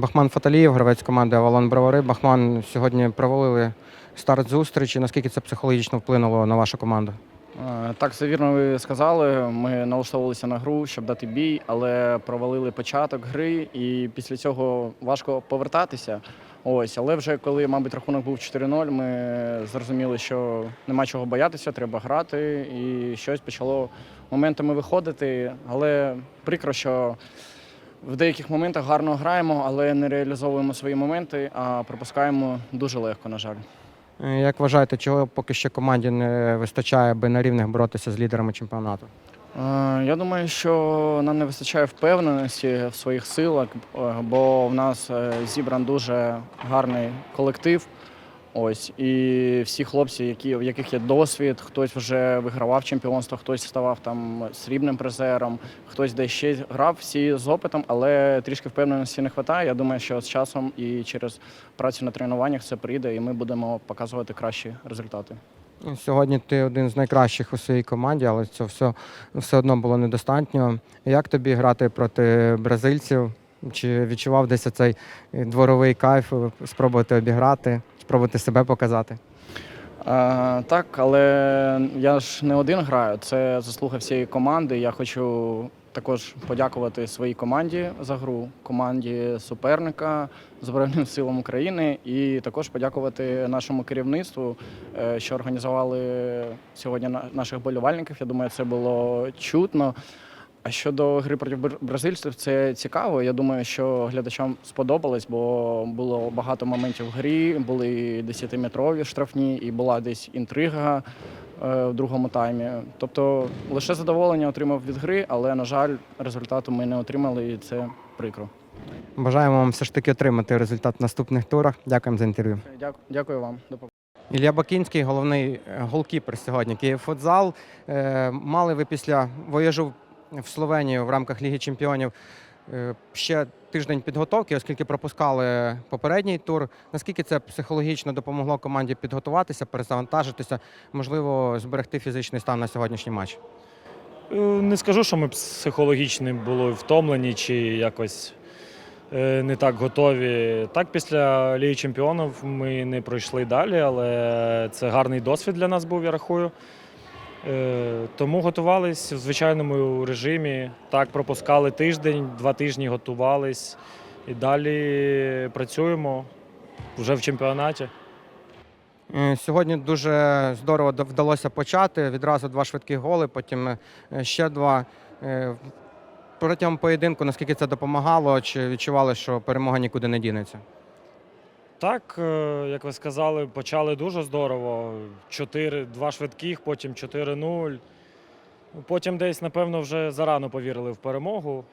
Бахман Фаталієв, гравець команди Авалон Бровари. Бахман сьогодні провалили старт зустрічі. Наскільки це психологічно вплинуло на вашу команду? Е, Так, все вірно ви сказали. Ми налаштовувалися на гру, щоб дати бій, але провалили початок гри, і після цього важко повертатися. Ось, але вже коли, мабуть, рахунок був 4-0, ми зрозуміли, що нема чого боятися, треба грати, і щось почало моментами виходити. Але прикро, що в деяких моментах гарно граємо, але не реалізовуємо свої моменти, а пропускаємо дуже легко, на жаль. Е, Як вважаєте, чого поки що команді не вистачає, аби на рівних боротися з лідерами чемпіонату? Е, Я думаю, що нам не вистачає впевненості в своїх силах, бо в нас е, зібран дуже гарний колектив. Ось і всі хлопці, які в яких є досвід, хтось вже вигравав чемпіонство, хтось ставав там срібним призером, хтось де ще грав всі з опитом, але трішки впевненості не вистачає. Я думаю, що з часом і через працю на тренуваннях це прийде, і ми будемо показувати кращі результати. Сьогодні ти один з найкращих у своїй команді, але це все, все одно було недостатньо. Як тобі грати проти бразильців? Чи відчував десь цей дворовий кайф, е, спробувати обіграти, спробувати себе показати? Е, так, але я ж не один граю. Це заслуга всієї команди. Я хочу також подякувати своїй команді за гру, команді суперника Збройним силам України, і також подякувати нашому керівництву, е, що організували сьогодні наших болівальників. Я думаю, це було чутно. А щодо гри проти бр- бразильців, це цікаво. Я думаю, що глядачам сподобалось, бо було багато моментів в грі, були 10-метрові штрафні і була десь інтрига е, в другому таймі. Тобто лише задоволення отримав від гри, але, на жаль, результату ми не отримали, і це прикро. Бажаємо вам все ж таки отримати результат в наступних турах. Дякуємо за інтерв'ю. Дякую, дякую вам. До побачення. Ілля Бакінський, головний е, голкіпер сьогодні Київфутзал. Е, Мали ви після вояжу в Словенію в рамках Ліги Чемпіонів е, ще тиждень підготовки, оскільки пропускали попередній тур. Наскільки це психологічно допомогло команді підготуватися, перезавантажитися, можливо, зберегти фізичний стан на сьогоднішній матч? Е, Не скажу, що ми психологічно були втомлені чи якось е, не так готові. Так, після Ліги Чемпіонів ми не пройшли далі, але це гарний досвід для нас був, я рахую. Е, Тому готувались в звичайному режимі. Так, пропускали тиждень, два тижні готувались і далі працюємо вже в чемпіонаті. Е, Сьогодні дуже здорово вдалося почати. Відразу два швидкі голи, потім е, ще два. Протягом поєдинку, наскільки це допомагало, чи відчували, що перемога нікуди не дінеться? Так, е, як ви сказали, почали дуже здорово. Чотири, два швидких, потім 4-0. Потім десь, напевно, вже зарано повірили в перемогу.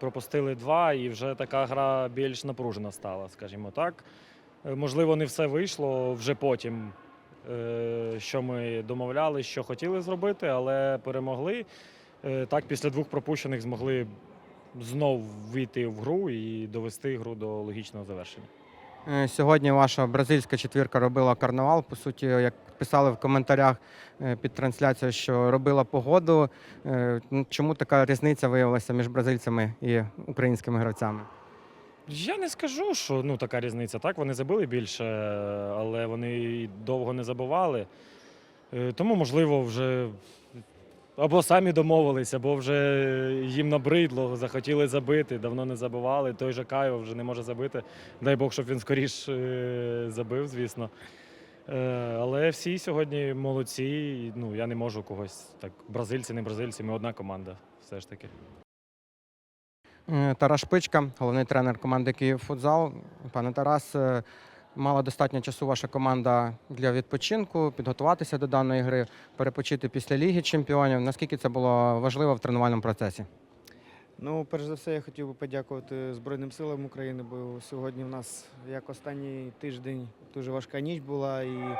Пропустили два, і вже така гра більш напружена стала, скажімо так. Е, Можливо, не все вийшло вже потім, е, що ми домовляли, що хотіли зробити, але перемогли. Так, після двох пропущених змогли знов війти в гру і довести гру до логічного завершення. Е, Сьогодні ваша бразильська четвірка робила карнавал. По суті, як писали в коментарях е, під трансляцією, що робила погоду. Е, ну, Чому така різниця виявилася між бразильцями і українськими гравцями? Я не скажу, що ну, така різниця. Так, вони забили більше, але вони довго не забували. Тому, можливо, вже або самі домовилися, або вже їм набридло, захотіли забити, давно не забували. Той же Кайо вже не може забити. Дай Бог, щоб він скоріш е, забив, звісно. Е, Але всі сьогодні молодці. Ну, я не можу когось так. Бразильці, не бразильці, ми одна команда, все ж таки. Е, Тарас Шпичка, головний тренер команди Київфутзал. Пане Тарас, мала достатньо часу ваша команда для відпочинку, підготуватися до даної гри, перепочити після Ліги Чемпіонів. Наскільки це було важливо в тренувальному процесі? Ну, перш за все, я хотів би подякувати Збройним силам України, бо сьогодні в нас, як останній тиждень, дуже важка ніч була і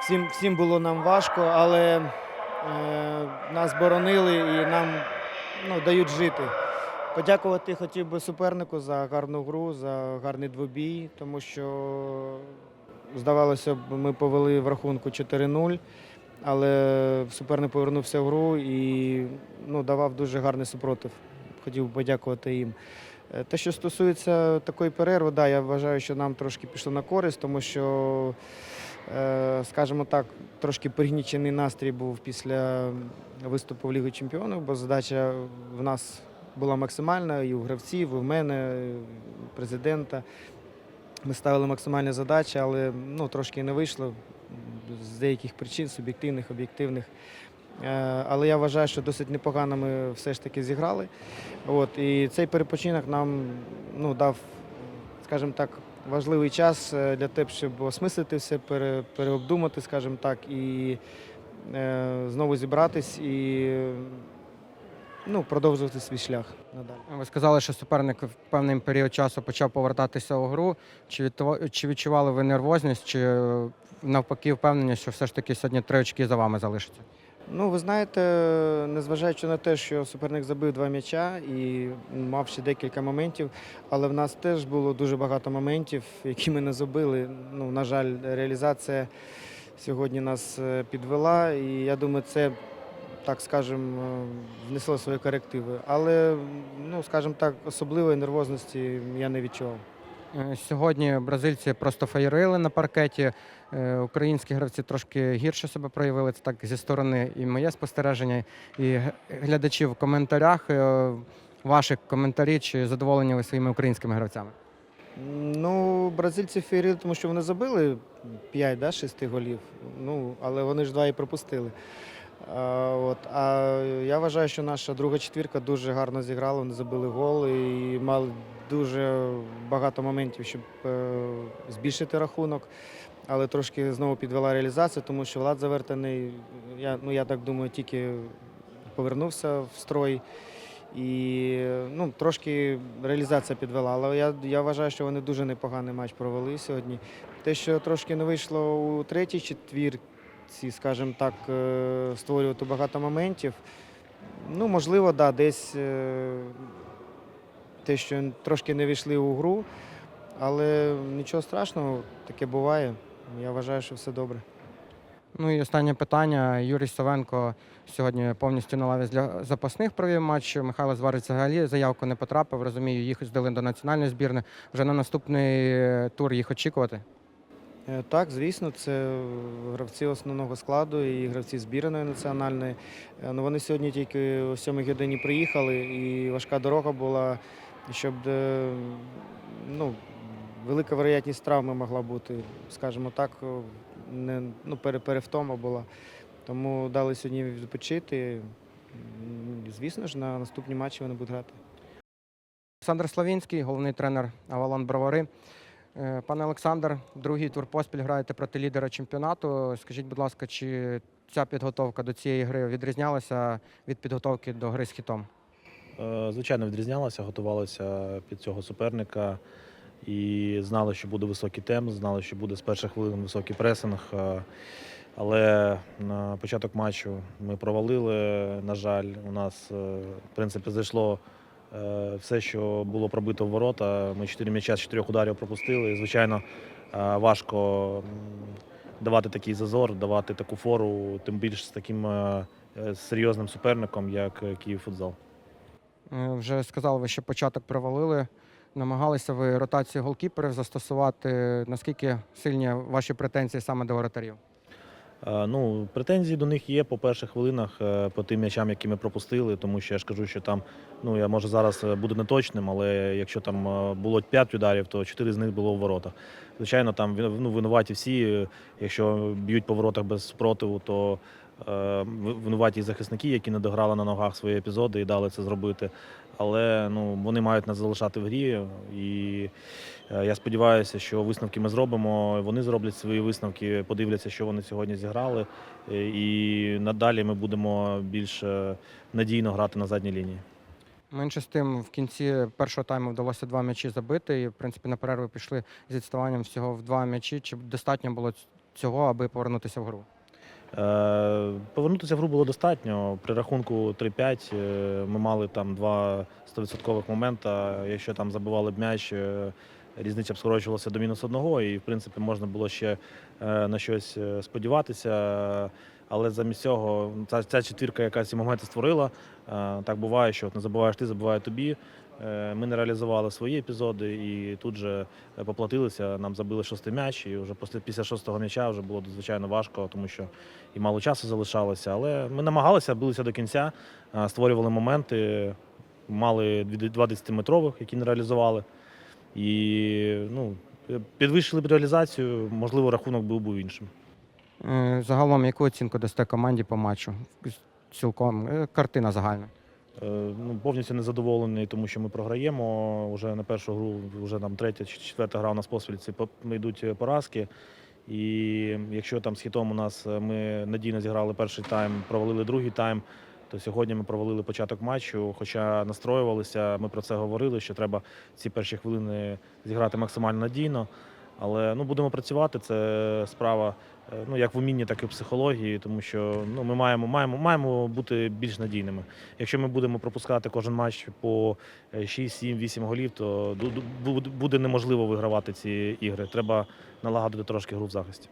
всім, всім було нам важко, але е, нас боронили і нам ну, дають жити. Подякувати хотів би супернику за гарну гру, за гарний двобій, тому що, здавалося б, ми повели в рахунку 4-0 але суперник повернувся в гру і ну, давав дуже гарний супротив. Хотів би подякувати їм. Е, Те, що стосується такої перерви, да, я вважаю, що нам трошки пішло на користь, тому що, е, скажімо так, трошки пригнічений настрій був після виступу в Лігі Чемпіонів, бо задача в нас була максимальна і у гравців, і в мене, і президента. Ми ставили максимальні задачі, але ну, трошки не вийшло з деяких причин, суб'єктивних, об'єктивних. Е, Але я вважаю, що досить непогано ми все ж таки зіграли. От, і цей перепочинок нам ну, дав, скажімо так, важливий час е, для того, щоб осмислити все, пере, переобдумати, скажімо так, і е, знову зібратись і ну, продовжувати свій шлях надалі. Ви сказали, що суперник в певний період часу почав повертатися у гру. Чи, чи відчували ви нервозність, чи е, навпаки впевнені, що все ж таки сьогодні три очки за вами залишаться? Ну, ви знаєте, незважаючи на те, що суперник забив два м'яча і мав ще декілька моментів, але в нас теж було дуже багато моментів, які ми не забили. Ну, на жаль, реалізація сьогодні нас е, підвела, і я думаю, це, так скажемо, е, внесло свої корективи. Але, ну, скажімо так, особливої нервозності я не відчував. Е, Сьогодні бразильці просто феєрили на паркеті. Е, Українські гравці трошки гірше себе проявили. Це так зі сторони і моє спостереження, і г- глядачів в коментарях. Ваші коментарі чи задоволені ви своїми українськими гравцями? Ну, бразильці феєрили, тому що вони забили 5 да, голів. Ну, але вони ж два і пропустили. От, а я вважаю, що наша друга четвірка дуже гарно зіграла, вони забили гол і мали дуже багато моментів, щоб е, збільшити рахунок. Але трошки знову підвела реалізація, тому що Влад Завертаний, я, ну, я так думаю, тільки повернувся в строй. І ну, трошки реалізація підвела. Але я, я вважаю, що вони дуже непоганий матч провели сьогодні. Те, що трошки не вийшло у третій четвірці, скажімо так, е, створювати багато моментів. Ну, можливо, да, десь е, те, що трошки не війшли у гру, але нічого страшного, таке буває. Я вважаю, що все добре. Ну і останнє питання. Юрій Савенко сьогодні повністю на лаві для запасних провів матч. Михайло Зварич взагалі заявку не потрапив. Розумію, їх здали до національної збірни. Вже на наступний тур їх очікувати. Е, Так, звісно, це гравці основного складу і гравці збірної національної. Е, Ну, вони сьогодні тільки о 7 годині приїхали, і важка дорога була, щоб е, ну, велика вероятність травми могла бути, скажімо так, не, ну, перевтома була. Тому дали сьогодні відпочити. Звісно ж, на наступні матчі вони будуть грати. Олександр Славінський, головний тренер Авалон Бровари. Е, Пане Олександр, другий тур поспіль граєте проти лідера чемпіонату. Скажіть, будь ласка, чи ця підготовка до цієї гри відрізнялася від підготовки до гри з хітом? Е, Звичайно, відрізнялися, готувалися під цього суперника і знали, що буде високий темп, знали, що буде з перших хвилин високий пресинг. Е, Але на початок матчу ми провалили. На жаль, у нас в принципі зайшло все, що було пробито в ворота. Ми 4 м'яча з 4 ударів пропустили. Звичайно, е, важко давати такий зазор, давати таку фору, тим більш з таким е, е, серйозним суперником, як е, Київ футзал. Е, Вже сказали ви, що початок провалили. Намагалися ви ротацію голкіперів застосувати. Наскільки сильні ваші претензії саме до воротарів? Е, Ну, претензії до них є по перших хвилинах е, по тим м'ячам, які ми пропустили, тому що я ж кажу, що там, ну я може зараз е, буду неточним, але якщо там було 5 ударів, то 4 з них було в воротах. Звичайно, там ну, винуваті всі. Якщо б'ють по воротах без спротиву, то винуваті захисники, які не дограли на ногах свої епізоди і дали це зробити. Але ну, вони мають нас залишати в грі. І е, я сподіваюся, що висновки ми зробимо. Вони зроблять свої висновки, подивляться, що вони сьогодні зіграли. Е, І надалі ми будемо більш е, надійно грати на задній лінії. Менше з тим, в кінці першого тайму вдалося два м'ячі забити. І, в принципі, на перерву пішли з відставанням всього в два м'ячі. Чи достатньо було цього, аби повернутися в гру? Е, Повернутися в гру було достатньо. При рахунку 3-5 е, ми мали там два 100% моменти. Якщо там забивали б м'яч, е, різниця б скорочувалася до мінус одного, і в принципі можна було ще на щось сподіватися. Але замість цього ця, ця четвірка, яка ці моменти створила, так буває, що не забуваєш ти, забуває тобі. Е, Ми не реалізували свої епізоди і тут же е, поплатилися. Нам забили шостий м'яч, і вже після, шостого м'яча вже було звичайно важко, тому що і мало часу залишалося. Але ми намагалися, билися до кінця, е, створювали моменти, мали дві- два 10-метрових, які не реалізували. І ну, підвищили б реалізацію, можливо, рахунок був був іншим. Загалом, яку оцінку дасте команді по матчу? Цілком картина загальна. Е, Ну, повністю незадоволений, тому що ми програємо. Вже на першу гру, вже там третя чи четверта гра у нас поспіль по- йдуть е, поразки. І якщо там з хітом у нас е, ми надійно зіграли перший тайм, провалили другий тайм, то сьогодні ми провалили початок матчу. Хоча настроювалися, ми про це говорили, що треба ці перші хвилини зіграти максимально надійно. Але ну, будемо працювати. Це справа ну, як в умінні, так і в психології, тому що ну, ми маємо, маємо, маємо бути більш надійними. Якщо ми будемо пропускати кожен матч по е, 6, 7, 8 голів, то буде неможливо вигравати ці ігри. Треба налагодити трошки гру в захисті.